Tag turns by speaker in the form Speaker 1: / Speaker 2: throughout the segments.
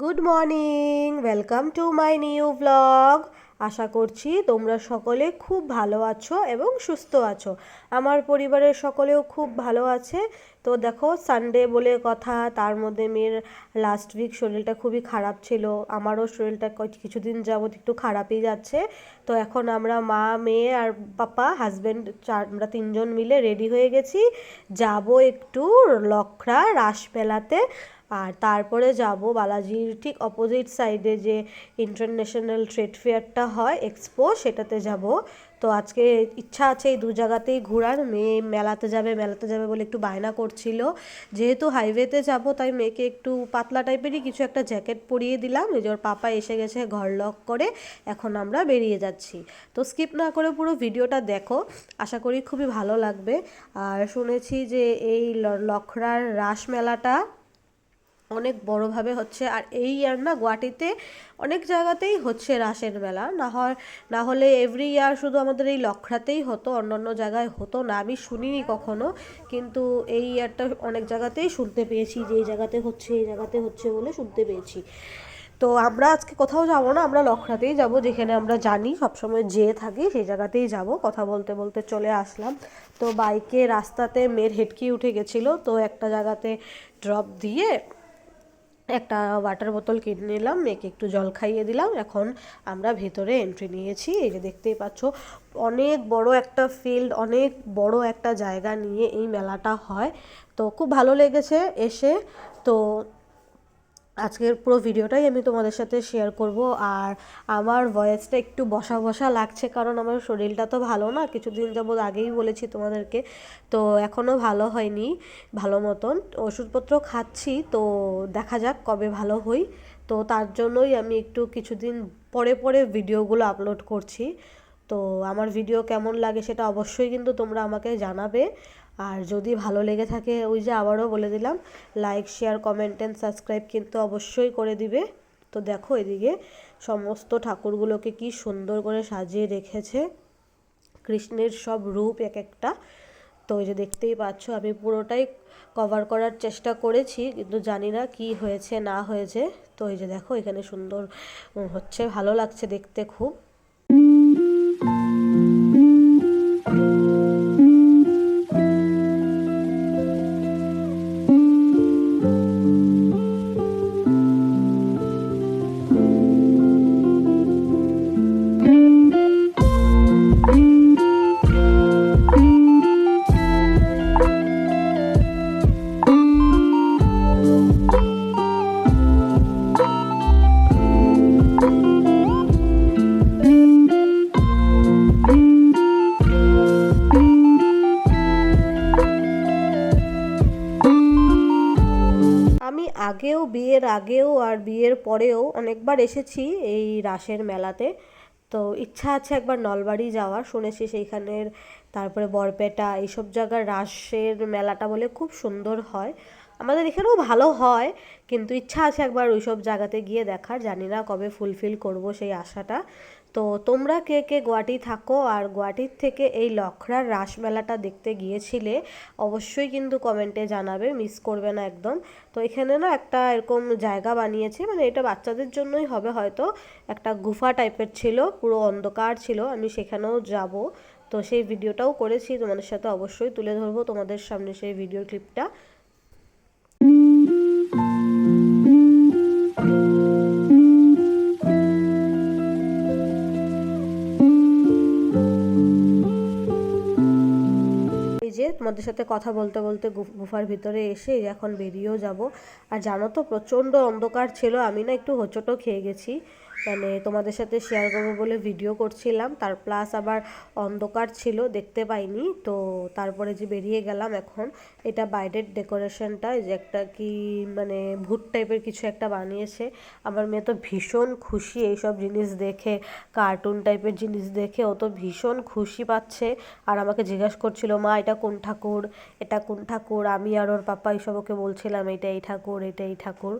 Speaker 1: Good morning welcome to my new blog আশা করছি তোমরা সকলে খুব ভালো আছো এবং সুস্থ আছো। আমার পরিবারের সকলেও খুব ভালো আছে। তো দেখো সানডে বলে কথা, তার মধ্যে মেয়ের লাস্ট উইক শরীরটা খুবই খারাপ ছিল, আমারও শরীরটা কিছুদিন যাবত একটু খারাপই যাচ্ছে। তো এখন আমরা মা, মেয়ে আর পাপা হাজব্যান্ড চার আমরা তিনজন মিলে রেডি হয়ে গেছি। যাব একটু লখরা রাসমেলাতে আর তারপরে যাব বালাজির ঠিক অপোজিট সাইডে যে ইন্টারন্যাশনাল ট্রেড ফেয়ারটা হয় এক্সপো সেটাতে যাব। তো আজকে ইচ্ছা আছে এই দু জায়গাতেই ঘোরার। মেয়ে মেলাতে যাবে মেলাতে যাবে বলে একটু বায়না করছিল। যেহেতু হাইওয়েতে যাব, তাই মেয়েকে একটু পাতলা টাইপেরই কিছু একটা জ্যাকেট পরিয়ে দিলাম। এই যে ওর পাপা এসে গেছে ঘর লক করে, এখন আমরা বেরিয়ে যাচ্ছি। তো স্কিপ না করে পুরো ভিডিওটা দেখো, আশা করি খুবই ভালো লাগবে। আর শুনেছি যে এই লখরার রাস মেলাটা অনেক বড়োভাবে হচ্ছে, আর এই ইয়ার না গুয়াহাটিতে অনেক জায়গাতেই হচ্ছে রাসের মেলা। না হয়, না হলে এভরি ইয়ার শুধু আমাদের এই লখরাতেই হতো, অন্যান্য জায়গায় হতো না, আমি শুনিনি কখনো। কিন্তু এই ইয়ারটা অনেক জায়গাতেই শুনতে পেয়েছি যে এই জায়গাতে হচ্ছে, এই জায়গাতে হচ্ছে বলে শুনতে পেয়েছি। তো আমরা আজকে কোথাও যাব না, আমরা লখরাতেই যাব, যেখানে আমরা জানি সবসময় যেয়ে থাকি সেই জায়গাতেই যাব, কথা বলতে বলতে চলে আসলাম। তো বাইকে রাস্তাতে মেয়ের হেডকি উঠে গেছিল, তো একটা জায়গাতে ড্রপ দিয়ে একটা ওয়াটার বোতল কিনে নিলাম একে একটু জল খাইয়ে দিলাম। এখন আমরা ভেতরে এন্ট্রি নিয়েছি, এই যে দেখতেই পাচ্ছ, অনেক বড় একটা ফিল্ড অনেক বড় একটা জায়গা নিয়ে এই মেলাটা হয়। তো খুব ভালো লেগেছে এসে। তো আজকের পুরো ভিডিওটাই আমি তোমাদের সাথে শেয়ার করব। আর আমার ভয়েসটা একটু বসা বসা লাগছে, কারণ আমার শরীরটা তো ভালো না, কিছুদিন যাবত আগেই বলেছি তোমাদেরকে। তো এখনও ভালো হয়নি, ভালো মতন। ওষুধপত্র খাচ্ছি, তো দেখা যাক কবে ভালো হই। তো তার জন্যই আমি একটু কিছুদিন পরে পরে ভিডিওগুলো আপলোড করছি। তো আমার ভিডিও কেমন লাগে সেটা অবশ্যই কিন্তু তোমরা আমাকে জানাবে। আর যদি ভালো লেগে থাকে ওই যে আবারও বলে দিলাম like share comment and subscribe কিন্তু অবশ্যই করে দিবে। তো দেখো এদিকে সমস্ত ঠাকুরগুলোকে কি সুন্দর করে সাজিয়ে রেখেছে। কৃষ্ণের সব রূপ এক একটা। তো ওই যে দেখতেই পাচ্ছ, আমি পুরোটাই কভার করার চেষ্টা করেছি, কিন্তু জানি না কি হয়েছে, না হয়েছে। তো এই যে দেখো এখানে সুন্দর হচ্ছে, ভালো লাগছে দেখতে খুব। আগেও, বিয়ের আগেও আর বিয়ের পরেও অনেকবার এসেছি এই রাসের মেলাতে। তো ইচ্ছা আছে একবার নলবাড়ি যাওয়ার। শুনেছি সেইখানের তারপরে বরপেটা, এইসব জায়গার রাসের মেলাটা বলে খুব সুন্দর হয়। আমাদের এখানেও ভালো হয়, কিন্তু ইচ্ছা আছে একবার ওইসব জায়গাতে গিয়ে দেখার। জানি না কবে ফুলফিল করব সেই আশাটা। তো তোমরা কে কে গুয়াহাটি থাকো আর গুয়াহাটির থেকে এই লখরার রাসমেলাটা দেখতে গিয়েছিলে, অবশ্যই কিন্তু কমেন্টে জানাবে, মিস করবে না একদম। তো এখানে না একটা এরকম জায়গা বানিয়েছে মানে এটা বাচ্চাদের জন্যই হবে হয়তো, একটা গুফা টাইপের ছিল, পুরো অন্ধকার ছিল, আমি সেখানেও যাব। তো সেই ভিডিওটাও করেছি, তোমাদের সাথে অবশ্যই তুলে ধরবো তোমাদের সামনে সেই ভিডিও ক্লিপটা। তোমাদের সাথে কথা বলতে বলতে গুফার ভিতরে এসে এখন বেরিয়েও যাব। আর জানো তো, প্রচণ্ড অন্ধকার ছিল, আমি না একটু হোঁচটও খেয়ে গেছি। মানে তোমাদের সাথে শেয়ার করব বলে ভিডিও করছিলাম। তার প্লাস আবার অন্ধকার ছিল, দেখতে পাইনি। তো তারপরে যে বেরিয়ে গেলাম এখন, এটা বাইরের ডেকোরেশনটা যে একটা কি মানে ভূত টাইপের কিছু একটা বানিয়েছে। আমার মেয়ে তো ভীষণ খুশি এইসব জিনিস দেখে কার্টুন টাইপের জিনিস দেখে, ও তো ভীষণ খুশি পাচ্ছে। আর আমাকে জিজ্ঞাসা করছিল, মা, এটা কোন ঠাকুর? এটা কোন ঠাকুর? আমি আর ওর পাপা এইসব ওকে বলছিলাম, এটা এই ঠাকুর, এটা এই ঠাকুর।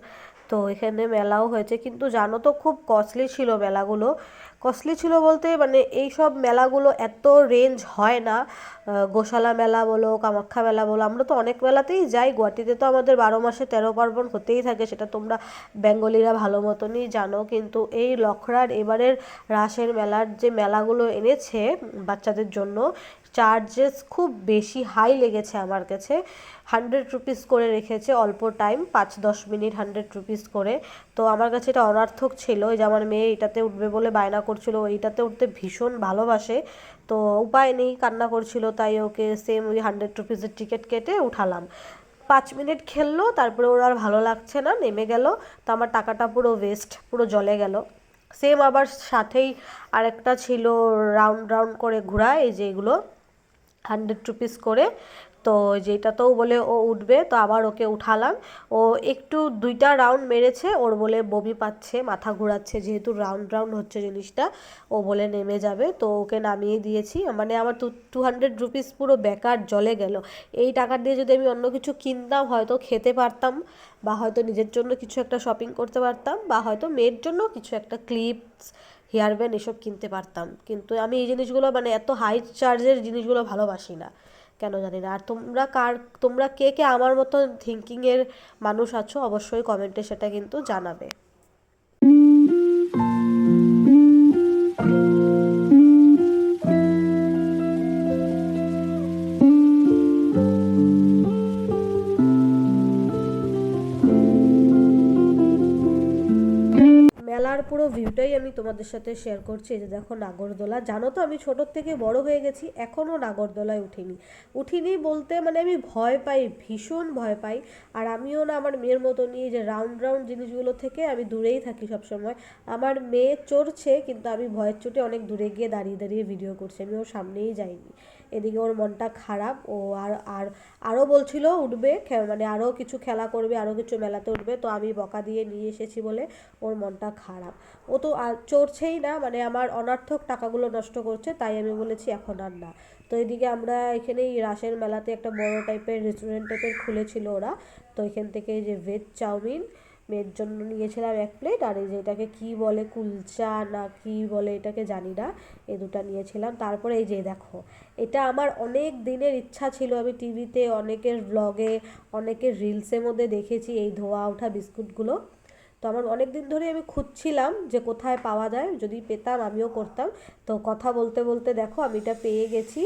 Speaker 1: তো এখানে মেলাও হয়েছে। কিন্তু জানো তো, খুব কস্টলি ছিল মেলাগুলো। কস্টলি ছিল বলতে মানে এই সব মেলাগুলো এত রেঞ্জ হয় না। গোশালা মেলা বলো, কামাখ্যা মেলা বলো, আমরা তো অনেক মেলাতেই যাই। গুয়াহাটিতে তো আমাদের বারো মাসে তেরো পার্বণ হতেই থাকে, সেটা তোমরা বেঙ্গলিরা ভালো মতনই জানো। কিন্তু এই লখরার এবারের রাসের মেলার যে মেলাগুলো এনেছে বাচ্চাদের জন্য চার্জেস খুব বেশি হাই লেগেছে আমার কাছে। হান্ড্রেড রুপিস করে রেখেছে অল্প টাইম পাঁচ দশ মিনিট হান্ড্রেড রুপিস করে। তো আমার কাছে এটা অনার্থক ছিল যে আমার মেয়ে এটাতে উঠবে বলে বায়না করছিল, এইটাতে উঠতে ভীষণ ভালোবাসে। তো উপায় নেই, কান্না করছিল, তাই ওকে সেম ওই হান্ড্রেড রুপিসের টিকিট কেটে উঠালাম। পাঁচ মিনিট খেললো, তারপরে ওর আর ভালো লাগছে না, নেমে গেল। তো আমার টাকাটা পুরো ওয়েস্ট পুরো জলে গেল। সেম আবার সাথেই আরেকটা ছিল রাউন্ড রাউন্ড করে ঘোরা এই যে এগুলো। হান্ড্রেড রুপিস করে। তো যেটা যেটাতেও বলে ও উঠবে, তো আবার ওকে উঠালাম। ও একটু দুইটা রাউন্ড মেরেছে, ওর বলে বমি পাচ্ছে, মাথা ঘোরাচ্ছে, যেহেতু রাউন্ড রাউন্ড হচ্ছে জিনিসটা, ও বলে নেমে যাবে। তো ওকে নামিয়ে দিয়েছি। মানে আমার টু টু হান্ড্রেড রুপিস পুরো বেকার জলে গেল। এই টাকা দিয়ে যদি আমি অন্য কিছু কিনতাম, হয়তো খেতে পারতাম, বা হয়তো নিজের জন্য কিছু একটা শপিং করতে পারতাম, বা হয়তো মেয়ের জন্য কিছু একটা ক্লিপস হেয়ার ব্যান্ড এসব কিনতে পারতাম। কিন্তু আমি এই জিনিসগুলো মানে এত হাই চার্জের জিনিসগুলো ভালোবাসি না। কেন জানি না। আর তোমরা কার, তোমরা কে কে আমার মতো থিঙ্কিংয়ের মানুষ আছো অবশ্যই কমেন্টে সেটা কিন্তু জানাবে। মেলার পুরো ভিউটাই আমি তোমাদের সাথে শেয়ার করছি। এই যে দেখো নাগরদোলা। জানো তো আমি ছোটোর থেকে বড় হয়ে গেছি এখনও নাগরদোলায় উঠিনি। উঠিনি বলতে মানে আমি ভয় পাই, ভীষণ ভয় পাই। আর আমিও না আমার মেয়ের মতো নিয়ে যে রাউন্ড রাউন্ড জিনিসগুলো থেকে আমি দূরেই থাকি সবসময়। আমার মেয়ে চড়ছে, কিন্তু আমি ভয়ের চোটে অনেক দূরে গিয়ে দাঁড়িয়ে দাঁড়িয়ে ভিডিও করছি। আমি ওর সামনেই যাইনি। এদিকে ওর মনটা খারাপ। ও আর আর, আরও বলছিল উঠবে মানে আরও কিছু খেলা করবে, আরও কিছু মেলাতে উঠবে। তো আমি বকা দিয়ে নিয়ে এসেছি বলে ওর মনটা খারাপ। ও তো চড়ছেই না মানে আমার অনার্থক টাকাগুলো নষ্ট করছে, তাই আমি বলেছি এখন আর না। তো এদিকে আমরা এখানেই রাসের মেলাতে একটা বড় টাইপের রেস্টুরেন্ট টাইপের খুলেছিল ওরা। তো এখান থেকে যে ভেজ চাউমিন, মেয়ের জন্য নিয়েছিলাম এক প্লেট আর এই যে এটাকে কী বলে কুলচা না কি বলে এটাকে জানি না এই দুটা নিয়েছিলাম। তারপরে এই যে দেখো, এটা আমার অনেক দিনের ইচ্ছা ছিল। আমি টিভিতে অনেকের ব্লগে অনেকের রিলসের মধ্যে দেখেছি এই ধোয়া ওঠা বিস্কুটগুলো। তো আমার অনেক দিন ধরে আমি খুঁজছিলাম যে কোথায় পাওয়া যায়, যদি পেতাম আমিও করতাম। তো কথা বলতে বলতে দেখো আমি এটা পেয়ে গেছি।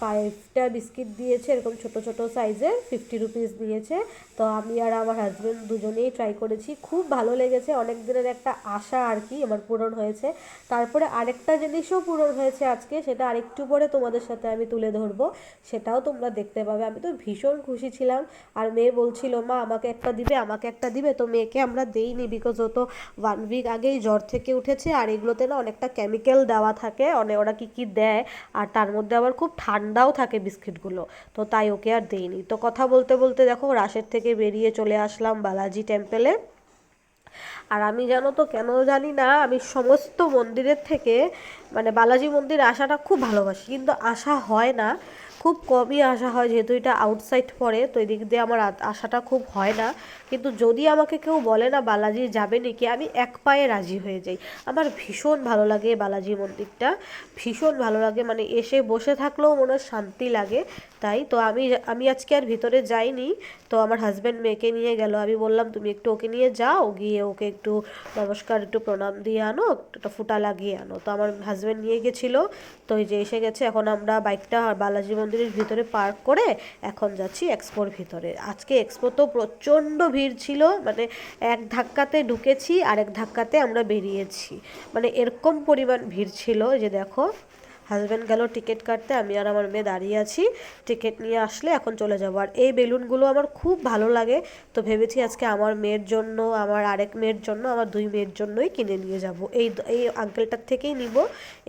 Speaker 1: ফাইভটা বিস্কিট দিয়েছে, এরকম ছোট ছোট সাইজের ফিফটি রুপিস দিয়েছে। তো আমি আর আমার হাজব্যান্ড দুজনেই ট্রাই করেছি। খুব ভালো লেগেছে, অনেক দিনের একটা আশা আর কি আমার পূরণ হয়েছে। তারপরে আরেকটা জিনিসও পূরণ হয়েছে আজকে, সেটা আরেকটু পরে তোমাদের সাথে আমি তুলে ধরবো। সেটাও তোমরা দেখতে পাবে। আমি তো ভীষণ খুশি ছিলাম। আর মেয়ে বলছিল, মা, আমাকে একটা দিবে, আমাকে একটা দিবে। তো মেয়েকে আমরা দেইনি বিকজ ও তো ওয়ান উইক আগেই জ্বর থেকে উঠেছে। আর এগুলোতে না অনেকটা কেমিক্যাল দেওয়া থাকে অনেক ওরা কী কী দেয়, আর তার মধ্যে আবার খুব ঠান্ডাও থাকে বিস্কিটগুলো, তো তাই ওকে আর দেইনি। তো কথা বলতে বলতে দেখো রাশের থেকে বেরিয়ে চলে আসলাম বালাজি টেম্পেলে আর আমি জানো তো কেন জানি না, আমি সমস্ত মন্দিরের থেকে মানে বালাজি মন্দির আসাটা খুব ভালোবাসি, কিন্তু আসা হয় না। খুব কমই আসা হয়, যেহেতু এটা আউটসাইড পড়ে, তো এদিক দিয়ে আমার আ- আসাটা খুব হয় না। কিন্তু যদি আমাকে কেউ বলে না, বালাজি যাবে নাকি, আমি এক পায়ে রাজি হয়ে যাই। আমার ভীষণ ভালো লাগে বালাজি মন্দিরটা। ভীষণ ভালো লাগে মানে এসে বসে থাকলেও মনে শান্তি লাগে। তাই তো আমি আমি আজকে আর ভিতরে যাইনি। তো আমার হাজব্যান্ড মেয়েকে নিয়ে গেল। আমি বললাম, তুমি একটু ওকে নিয়ে যাও, গিয়ে ওকে একটু নমস্কার, একটু প্রণাম দিয়ে আনো, একটা ফুটা লাগিয়ে আনো। তো আমার হাজব্যান্ড নিয়ে গেছিল। তো এই যে এসে গেছে। এখন আমরা বাইকটা বালাজি মন্দিরের ভিতরে পার্ক করে এখন যাচ্ছি এক্সপোর ভিতরে। আজকে এক্সপো তো প্রচণ্ড ভিড় ছিল মানে এক ধাক্কাতে ঢুকেছি আর এক ধাক্কাতে আমরা বেরিয়েছি। মানে এরকম পরিমাণ ভিড় ছিল যে দেখো হাজব্যান্ড গেল টিকিট কাটতে, আমি আর আমার মেয়ে দাঁড়িয়ে আছি, টিকিট নিয়ে আসলে এখন চলে যাব। আর এই বেলুনগুলো আমার খুব ভালো লাগে, তো ভেবেছি আজকে আমার মেয়ের জন্য, আমার আরেক মেয়ের জন্য, আমার দুই মেয়ের জন্যই কিনে নিয়ে যাব। এই এই আঙ্কেলটার থেকেই নিব।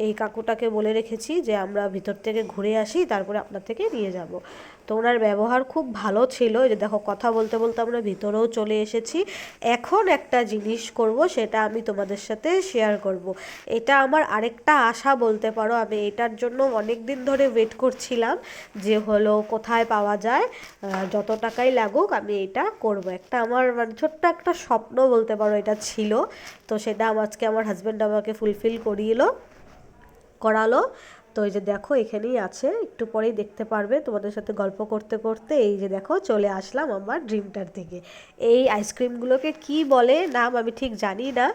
Speaker 1: এই কাকুটাকে বলে রেখেছি যে আমরা ভিতর থেকে ঘুরে আসি, তারপরে আপনার থেকে নিয়ে যাব। তো ওনার ব্যবহার খুব ভালো ছিল। যে দেখো, কথা বলতে বলতে আমরা ভিতরেও চলে এসেছি। এখন একটা জিনিস করব, সেটা আমি তোমাদের সাথে শেয়ার করব। এটা আমার আরেকটা আশা বলতে পারো, আমি এটার জন্য অনেক দিন ধরে ওয়েট করছিলাম যে হলো কোথায় পাওয়া যায় যত টাকাই লাগুক আমি এটা করব। একটা আমার মানে ছোট্ট একটা স্বপ্ন বলতে পারো এটা ছিল। তো সেটা আজকে আমার হাজব্যান্ড আমাকে ফুলফিল করিয়েলো করালো। তো এই যে দেখো, এখানেই আছে, একটু পরেই দেখতে পারবে, তোমাদের সাথে গল্প করতে করতে। এই যে দেখো, চলে আসলাম আমার ড্রিমটার থেকে এই আইসক্রিমগুলোকে কি বলে নাম আমি ঠিক জানি না।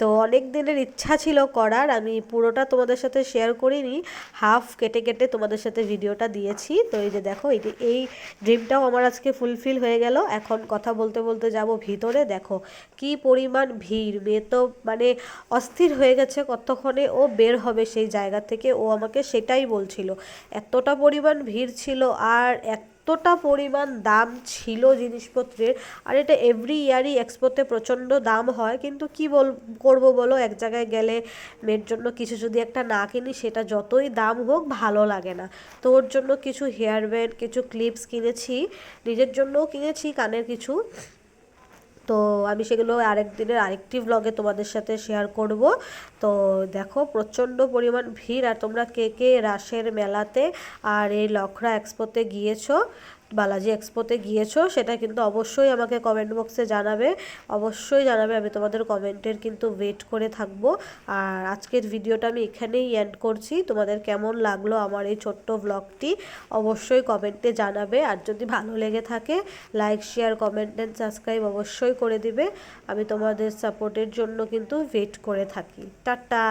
Speaker 1: তো অনেক দিনের ইচ্ছা ছিল করার, আমি পুরোটা তোমাদের সাথে শেয়ার করিনি। হাফ কেটে কেটে তোমাদের সাথে ভিডিওটা দিয়েছি। তো এই যে দেখো, এই এই ড্রিমটাও আমার আজকে ফুলফিল হয়ে গেল। এখন কথা বলতে বলতে যাব ভিতরে। দেখো, কি পরিমাণ ভিড়। মেয়ে তো মানে অস্থির হয়ে গেছে কতক্ষণে ও বের হবে সেই জায়গা থেকে। ও আমাকে সেটাই বলছিল। এতটা পরিমাণ ভিড় ছিল আর এতটা পরিমাণ দাম ছিল জিনিসপত্রের। আর এটা এভরি ইয়ারই এক্সপোতে প্রচণ্ড দাম হয়। কিন্তু কি বল, করব বলো? এক জায়গায় গেলে মেয়ের জন্য কিছু যদি একটা না কিনি, সেটা যতই দাম হোক ভালো লাগে না। তো ওর জন্য কিছু হেয়ার ব্যান্ড কিছু ক্লিপস কিনেছি। নিজের জন্যও কিনেছি, কানের কিছু। তো আমি সেগুলো আরেক দিনের আরেকটি ব্লগে তোমাদের সাথে শেয়ার করব। তো দেখো, প্রচণ্ড পরিমাণ ভিড়। আর তোমরা কে কে রাসের মেলাতে আর এই লখরা এক্সপোতে গিয়েছো বালাজি এক্সপোতে গিয়েছো, সেটা কিন্তু অবশ্যই আমাকে কমেন্ট বক্সে জানাবে। অবশ্যই জানাবে, আমি তোমাদের কমেন্টের কিন্তু ওয়েট করে থাকব। আর আজকের ভিডিওটা আমি এখানেই এন্ড করছি। তোমাদের কেমন লাগল আমার এই ছোট্ট ব্লগটি অবশ্যই কমেন্টে জানাবে। আর যদি ভালো লেগে থাকে like share comment and subscribe অবশ্যই করে দিবে। আমি তোমাদের সাপোর্টের জন্য কিন্তু ওয়েট করে থাকি। টাটা!